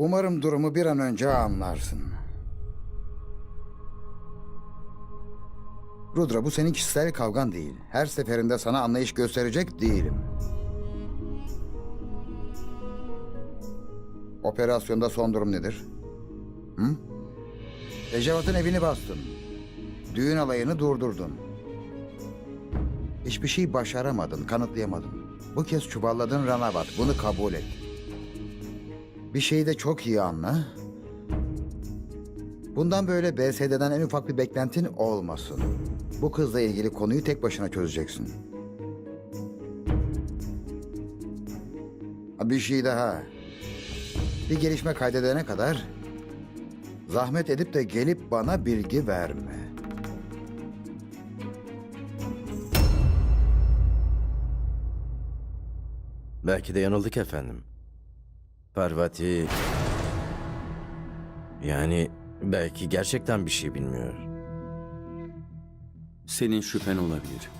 Umarım durumu bir an önce anlarsın. Rudra bu senin kişisel kavgan değil. Her seferinde sana anlayış gösterecek değilim. Operasyonda son durum nedir? Hı? Ecevat'ın evini bastın. Düğün alayını durdurdun. Hiçbir şey başaramadın, kanıtlayamadın. Bu kez çuvalladın Ranavat. Bunu kabul et. Bir şeyi de çok iyi anla. Bundan böyle BSD'den en ufak bir beklentin olmasın. Bu kızla ilgili konuyu tek başına çözeceksin. Bir şey daha. Bir gelişme kaydedene kadar zahmet edip de gelip bana bilgi verme. Belki de yanıldık efendim. Parvati... Yani belki gerçekten bir şey bilmiyor. Senin şüphen olabilir.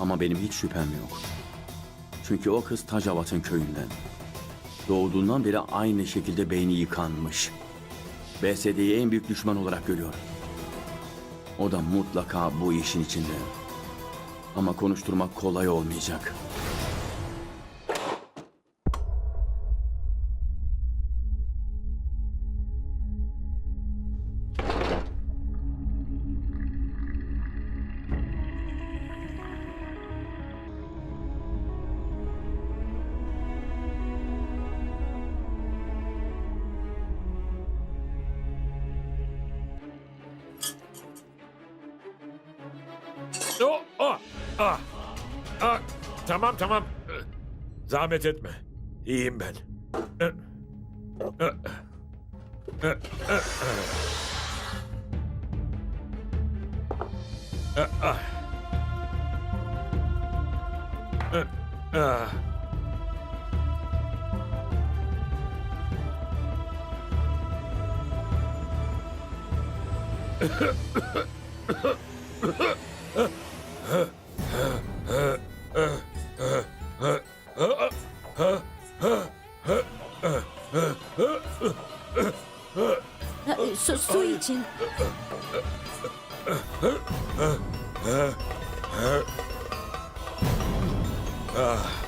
Ama benim hiç şüphem yok. Çünkü o kız Tacavat'ın köyünden. Doğduğundan beri aynı şekilde beyni yıkanmış. BSD'yi en büyük düşman olarak görüyor. O da mutlaka bu işin içinde. Ama konuşturmak kolay olmayacak. Zahmet etme. İyiyim ben. Ah. Ha, Su, su için. Ah.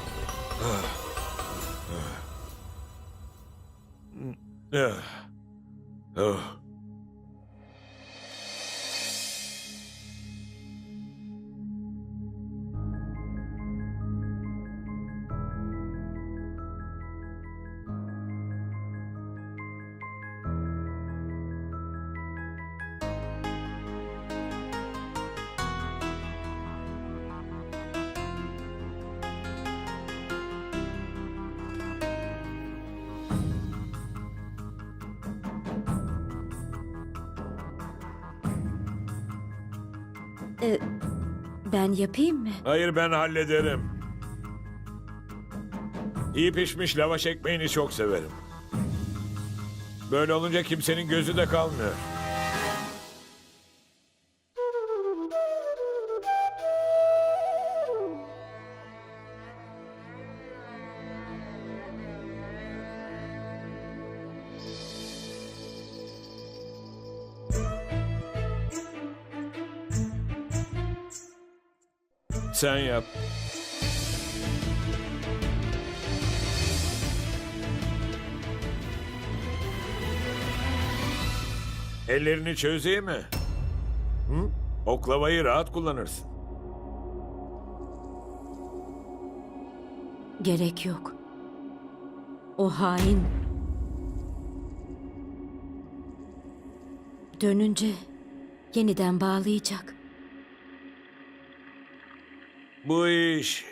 Ee, ben yapayım mı? Hayır ben hallederim. İyi pişmiş lavaş ekmeğini çok severim. Böyle olunca kimsenin gözü de kalmıyor. Sen yap. Ellerini çözeyim mi? Hı? Oklavayı rahat kullanırsın. Gerek yok. O hain. Dönünce yeniden bağlayacak. Bu iş,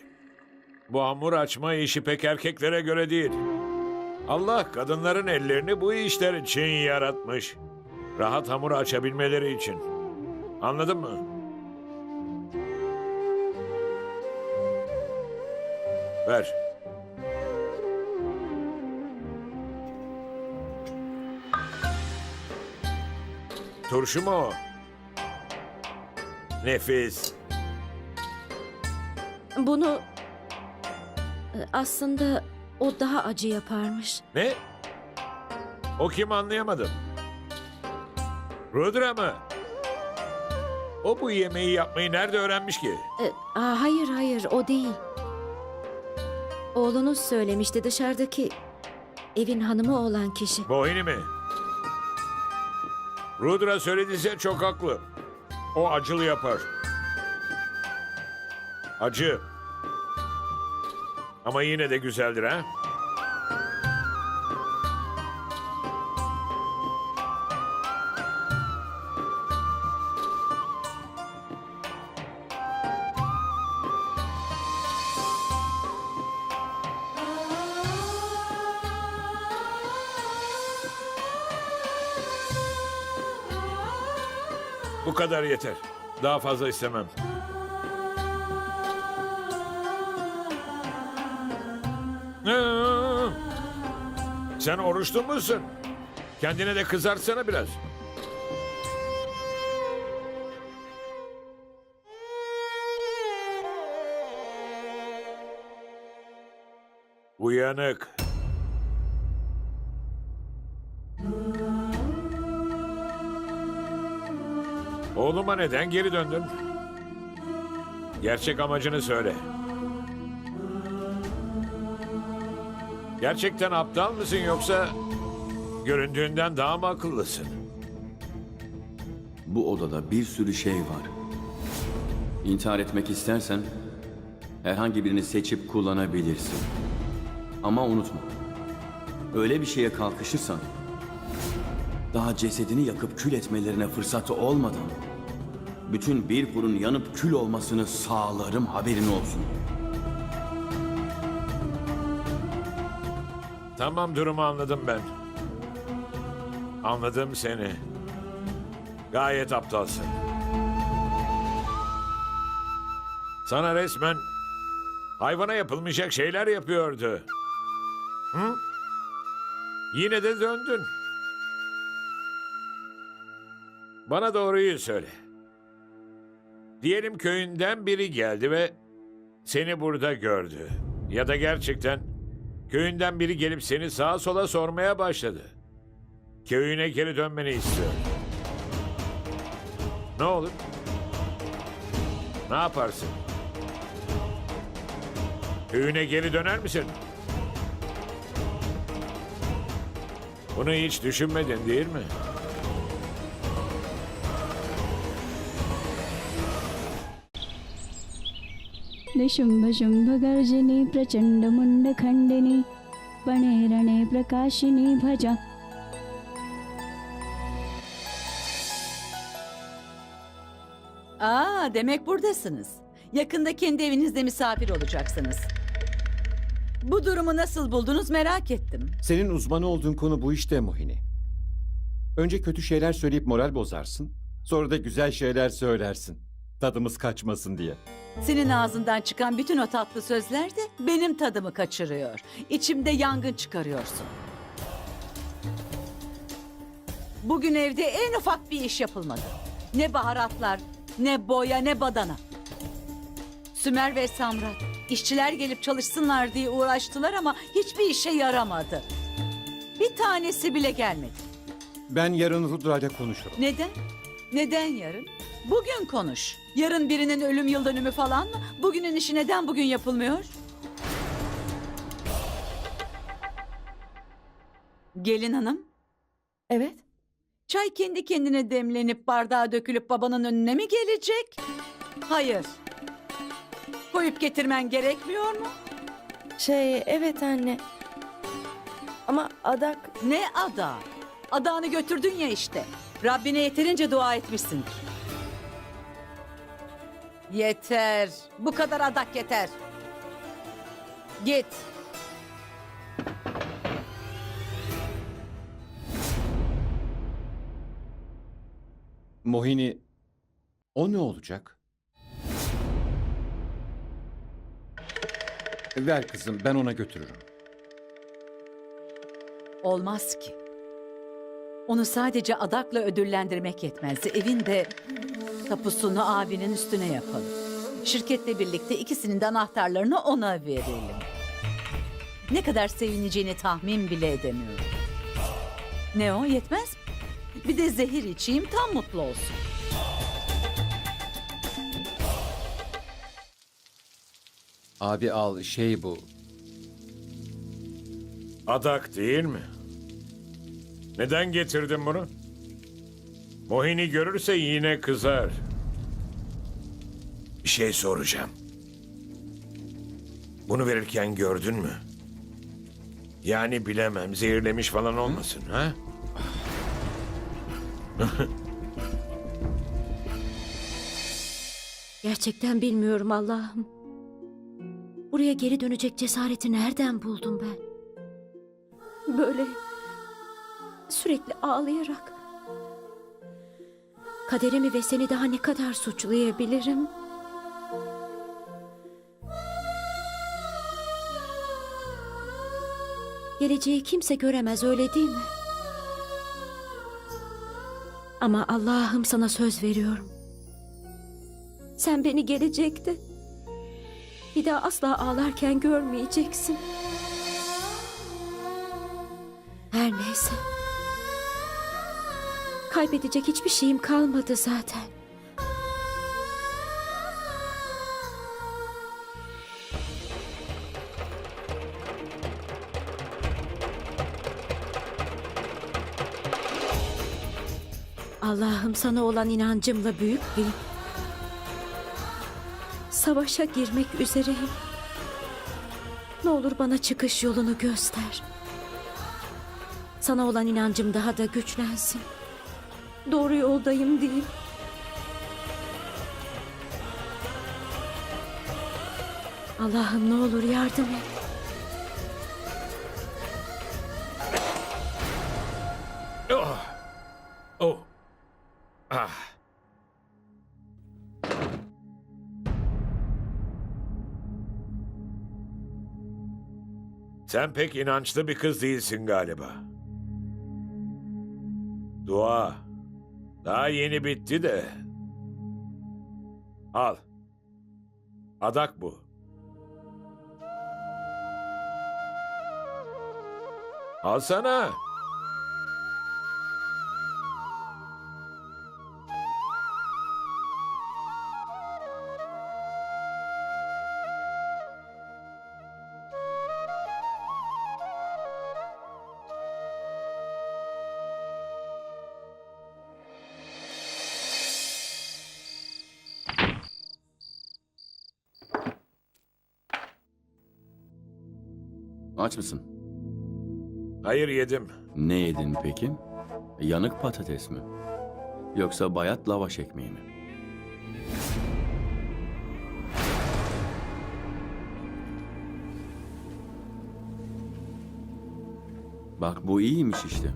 bu hamur açma işi pek erkeklere göre değil. Allah kadınların ellerini bu işler için yaratmış. Rahat hamur açabilmeleri için. Anladın mı? Ver. Turşu mu o? Nefis. Bunu e, aslında o daha acı yaparmış. Ne? O kim anlayamadım. Rudra mı? O bu yemeği yapmayı nerede öğrenmiş ki? E, aa, hayır hayır o değil. Oğlunuz söylemişti dışarıdaki evin hanımı olan kişi. Bohini mi? Rudra söylediyse çok haklı. O acılı yapar. Acı. Ama yine de güzeldir ha? Bu kadar yeter. Daha fazla istemem. Sen oruçlu musun? Kendine de kızartsana biraz. Uyanık. Oğluma neden geri döndün? Gerçek amacını söyle. Gerçekten aptal mısın yoksa göründüğünden daha mı akıllısın? Bu odada bir sürü şey var. İntihar etmek istersen herhangi birini seçip kullanabilirsin. Ama unutma. Öyle bir şeye kalkışırsan daha cesedini yakıp kül etmelerine fırsatı olmadan bütün bir kurun yanıp kül olmasını sağlarım haberin olsun. Tamam durumu anladım ben. Anladım seni. Gayet aptalsın. Sana resmen hayvana yapılmayacak şeyler yapıyordu. Hı? Yine de döndün. Bana doğruyu söyle. Diyelim köyünden biri geldi ve seni burada gördü. Ya da gerçekten köyünden biri gelip seni sağa sola sormaya başladı. Köyüne geri dönmeni istiyor. Ne olur? Ne yaparsın? Köyüne geri döner misin? Bunu hiç düşünmedin değil mi? निशुम्भशुम्भगर्जिनि प्रचण्डमुण्डखण्डिनि वणे रणे प्रकाशिनि भजा Aa, demek buradasınız. Yakında kendi evinizde misafir olacaksınız. Bu durumu nasıl buldunuz merak ettim. Senin uzmanı olduğun konu bu işte Mohini. Önce kötü şeyler söyleyip moral bozarsın. Sonra da güzel şeyler söylersin. Tadımız kaçmasın diye. Senin ağzından çıkan bütün o tatlı sözler de benim tadımı kaçırıyor. İçimde yangın çıkarıyorsun. Bugün evde en ufak bir iş yapılmadı. Ne baharatlar, ne boya, ne badana. Sümer ve Samrat, işçiler gelip çalışsınlar diye uğraştılar ama hiçbir işe yaramadı. Bir tanesi bile gelmedi. Ben yarın Rudra'yla konuşurum. Neden? Neden yarın? Bugün konuş. Yarın birinin ölüm yıl dönümü falan mı? Bugünün işi neden bugün yapılmıyor? Gelin hanım. Evet. Çay kendi kendine demlenip bardağa dökülüp babanın önüne mi gelecek? Hayır. Koyup getirmen gerekmiyor mu? Şey evet anne. Ama adak Ne ada? Adağını götürdün ya işte. Rabbine yeterince dua etmişsindir. Yeter. Bu kadar adak yeter. Git. Mohini, o ne olacak? Ver kızım, ben ona götürürüm. Olmaz ki. Onu sadece adakla ödüllendirmek yetmez. Evin de tapusunu abinin üstüne yapalım. Şirketle birlikte ikisinin de anahtarlarını ona verelim. Ne kadar sevineceğini tahmin bile edemiyorum. Ne o yetmez mi? Bir de zehir içeyim tam mutlu olsun. Abi al şey bu. Adak değil mi? Neden getirdin bunu? Mohini görürse yine kızar. Bir şey soracağım. Bunu verirken gördün mü? Yani bilemem zehirlemiş falan olmasın ha? Gerçekten bilmiyorum Allah'ım. Buraya geri dönecek cesareti nereden buldum ben? Böyle sürekli ağlayarak. Kaderimi ve seni daha ne kadar suçlayabilirim? Geleceği kimse göremez öyle değil mi? Ama Allah'ım sana söz veriyorum. Sen beni gelecekte bir daha asla ağlarken görmeyeceksin. Her neyse. Kaybedecek hiçbir şeyim kalmadı zaten. Allah'ım sana olan inancımla büyük bir savaşa girmek üzereyim. Ne olur bana çıkış yolunu göster. Sana olan inancım daha da güçlensin. Doğru yoldayım diyeyim. Allah'ım ne olur yardım et. Oh. Oh. Ah. Sen pek inançlı bir kız değilsin galiba. Dua. Daha yeni bitti de. Al. Adak bu. Alsana. Aç mısın? Hayır yedim. Ne yedin peki? Yanık patates mi? Yoksa bayat lavaş ekmeği mi? Bak bu iyiymiş işte.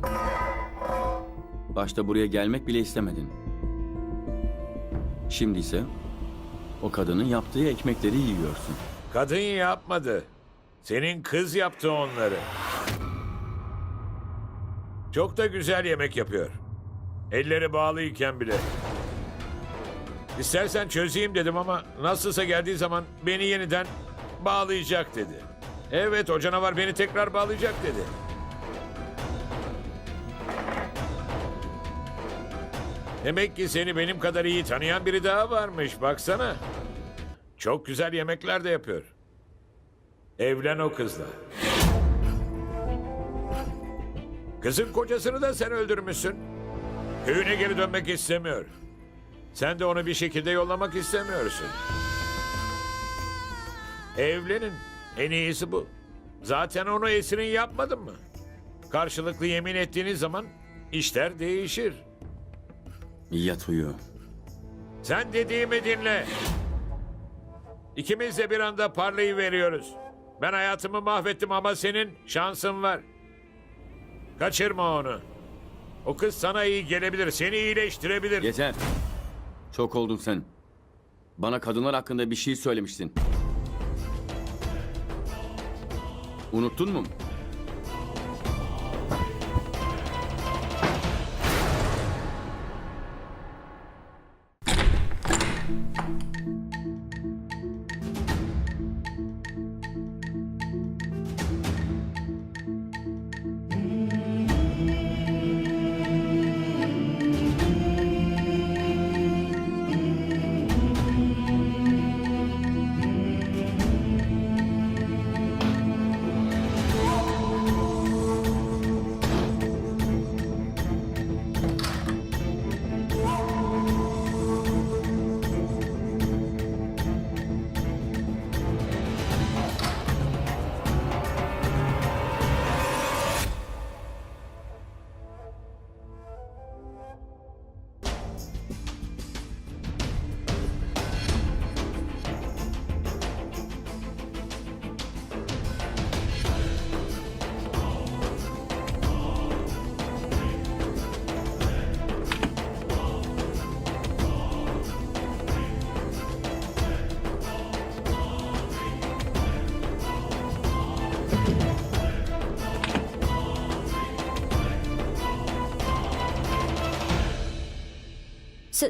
Başta buraya gelmek bile istemedin. Şimdi ise o kadının yaptığı ekmekleri yiyorsun. Kadın yapmadı. Senin kız yaptı onları. Çok da güzel yemek yapıyor. Elleri bağlıyken bile. İstersen çözeyim dedim ama nasılsa geldiği zaman beni yeniden bağlayacak dedi. Evet o canavar beni tekrar bağlayacak dedi. Demek ki seni benim kadar iyi tanıyan biri daha varmış baksana. Çok güzel yemekler de yapıyor. Evlen o kızla. Kızın kocasını da sen öldürmüşsün. Köyüne geri dönmek istemiyor. Sen de onu bir şekilde yollamak istemiyorsun. Evlenin. En iyisi bu. Zaten onu esirin yapmadın mı? Karşılıklı yemin ettiğiniz zaman işler değişir. Yat uyu. Sen dediğimi dinle. İkimiz de bir anda parlayı veriyoruz. Ben hayatımı mahvettim ama senin şansın var. Kaçırma onu. O kız sana iyi gelebilir, seni iyileştirebilir. Yeter. Çok oldun sen. Bana kadınlar hakkında bir şey söylemiştin. Unuttun mu?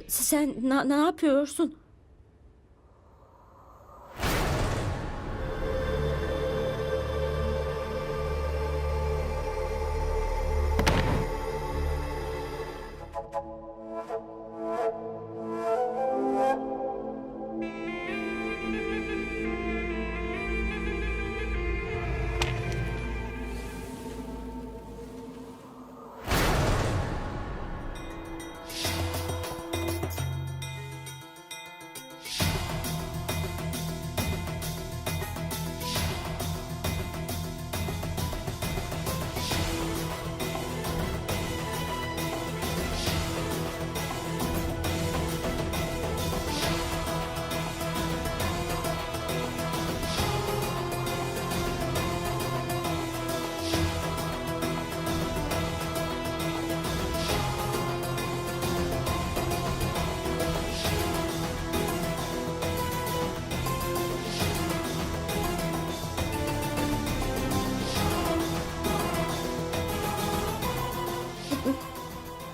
Sen ne yapıyorsun?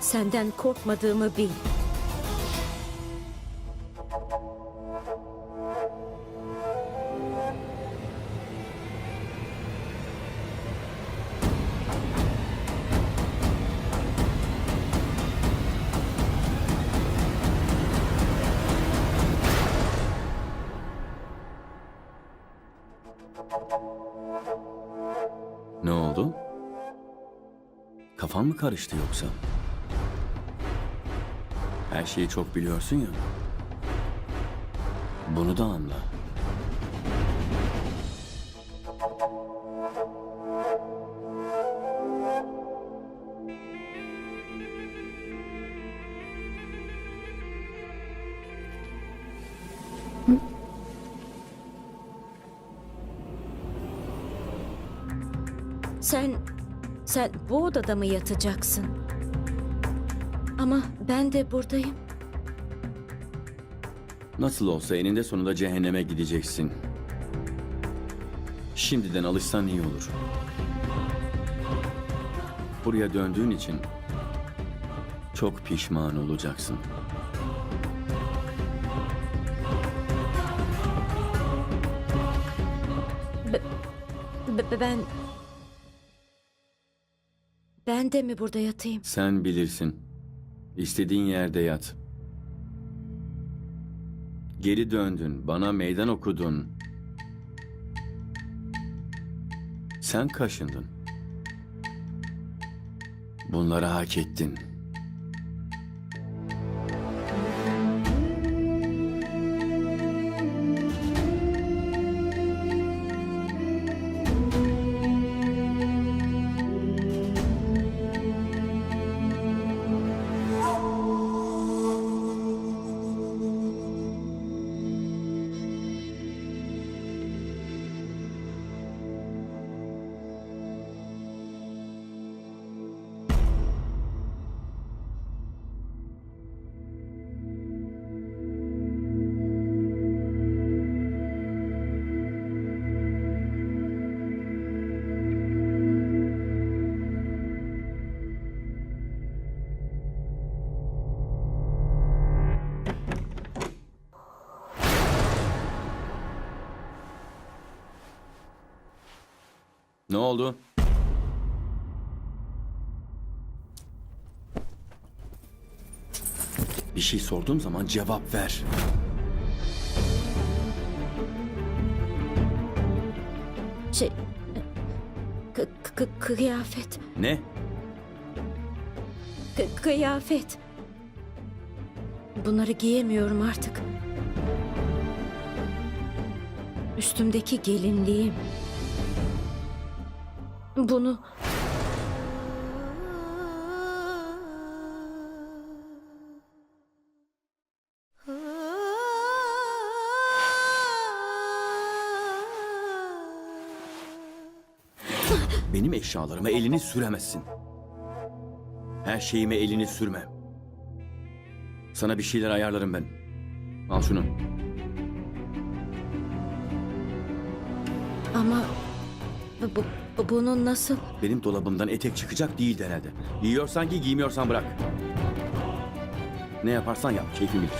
Senden korkmadığımı bil. Ne oldu? Kafan mı karıştı yoksa? Her şeyi çok biliyorsun ya. Bunu da anla. Sen, sen bu odada mı yatacaksın? Ama ben de buradayım. Nasıl olsa eninde sonunda cehenneme gideceksin. Şimdiden alışsan iyi olur. Buraya döndüğün için çok pişman olacaksın. B- b- ben... Ben de mi burada yatayım? Sen bilirsin. İstediğin yerde yat. Geri döndün, bana meydan okudun. Sen kaşındın. Bunları hak ettin. Ne oldu? Bir şey sorduğum zaman cevap ver. Şey... K- k- kıyafet. Ne? K- kıyafet. Bunları giyemiyorum artık. Üstümdeki gelinliğim. Bunu... Benim eşyalarıma elini süremezsin. Her şeyime elini sürme. Sana bir şeyler ayarlarım ben. Al şunu. Ama... Bu, bu, bu- bunun nasıl... Benim dolabımdan etek çıkacak değil herhalde. Giyiyorsan giy, giymiyorsan bırak. Ne yaparsan yap, keyfin bilir.